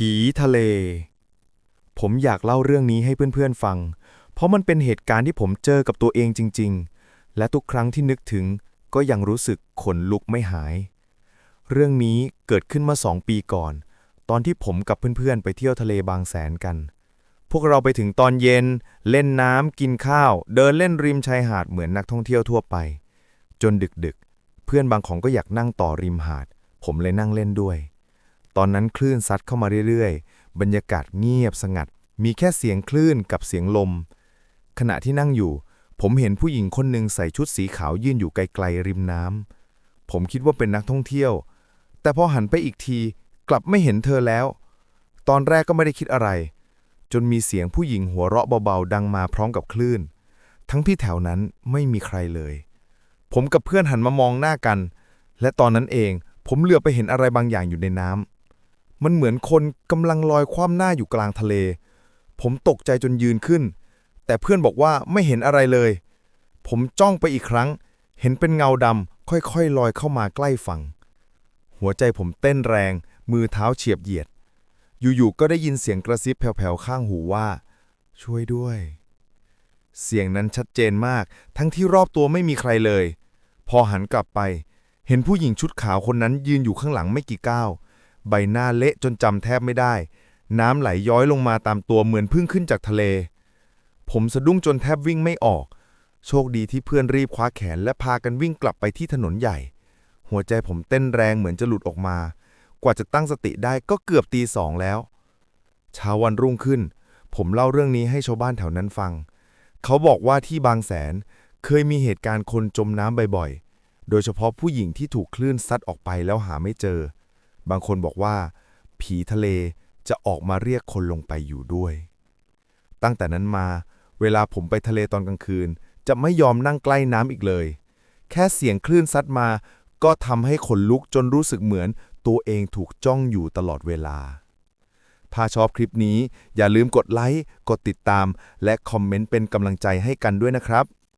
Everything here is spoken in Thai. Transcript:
ผีทะเล ผมอยากเล่าเรื่องนี้ให้เพื่อนๆฟัง เพราะมันเป็นเหตุการณ์ที่ผมเจอกับตัวเองจริง ๆ และทุกครั้งที่นึกถึงก็ยังรู้สึกขนลุกไม่หาย เรื่องนี้เกิดขึ้นมาสองปีก่อน ตอนที่ผมกับเพื่อนๆ ไปเที่ยวทะเลบางแสนกัน พวกเราไปถึงตอนเย็น เล่นน้ำกินข้าว เดินเล่นริมชายหาดเหมือนนักท่องเที่ยวทั่วไป จนดึกๆ เพื่อนบางของก็อยากนั่งต่อริมหาด ผมเลยนั่งเล่นด้วย ตอนนั้นคลื่นซัดเข้ามาเรื่อยๆ บรรยากาศเงียบสงัด มีแค่เสียงคลื่นกับเสียงลม ขณะที่นั่งอยู่ ผมเห็นผู้หญิงคนหนึ่งใส่ชุดสีขาวยืนอยู่ไกลๆริมน้ำ ผมคิดว่าเป็นนักท่องเที่ยว แต่พอหันไปอีกที กลับไม่เห็นเธอแล้ว ตอนแรกก็ไม่ได้คิดอะไร จนมีเสียงผู้หญิงหัวเราะเบาๆดังมาพร้อมกับคลื่น ทั้งที่แถวนั้นไม่มีใครเลย ผมกับเพื่อนหันมามองหน้ากัน และตอนนั้นเองผมเหลือไปเห็นอะไรบางอย่างอยู่ในน้ำ มันเหมือนคนกำลังลอยคว่ำหน้าอยู่กลางทะเล ผมตกใจจนยืนขึ้น แต่เพื่อนบอกว่าไม่เห็นอะไรเลย ผมจ้องไปอีกครั้ง เห็นเป็นเงาดำค่อยๆลอยเข้ามาใกล้ฝั่ง หัวใจผมเต้นแรง มือเท้าเฉียบเหยียด อยู่ๆก็ได้ยินเสียงกระซิบแผ่วๆข้างหูว่า ช่วยด้วย เสียงนั้นชัดเจนมาก ทั้งที่รอบตัวไม่มีใครเลย พอหันกลับไป เห็นผู้หญิงชุดขาวคนนั้นยืนอยู่ข้างหลังไม่กี่ก้าว ใบหน้าเละจนจำแทบไม่ได้ น้ำไหลย้อยลงมาตามตัวเหมือนพิ่งขึ้นจากทะเล ผมสะดุ้งจนแทบวิ่งไม่ออก โชคดีที่เพื่อนรีบคว้าแขนและพากันวิ่งกลับไปที่ถนนใหญ่ หัวใจผมเต้นแรงเหมือนจะหลุดออกมา กว่าจะตั้งสติได้ก็เกือบตีสองแล้ว เช้าวันรุ่งขึ้น ผมเล่าเรื่องนี้ให้ชาวบ้านแถวนั้นฟัง เขาบอกว่าที่บางแสนเคยมีเหตุการณ์คนจมน้ำบ่อยๆ โดยเฉพาะผู้หญิงที่ถูกคลื่นซัดออกไปแล้วหาไม่เจอ บางคนบอกว่า ผีทะเลจะออกมาเรียกคนลงไปอยู่ด้วย ตั้งแต่นั้นมา เวลาผมไปทะเลตอนกลางคืน จะไม่ยอมนั่งใกล้น้ำอีกเลย แค่เสียงคลื่นซัดมา ก็ทำให้ขนลุกจนรู้สึกเหมือน ตัวเองถูกจ้องอยู่ตลอดเวลา ถ้าชอบคลิปนี้อย่าลืมกดไลค์ กดติดตาม และคอมเมนต์เป็นกำลังใจให้กันด้วยนะครับ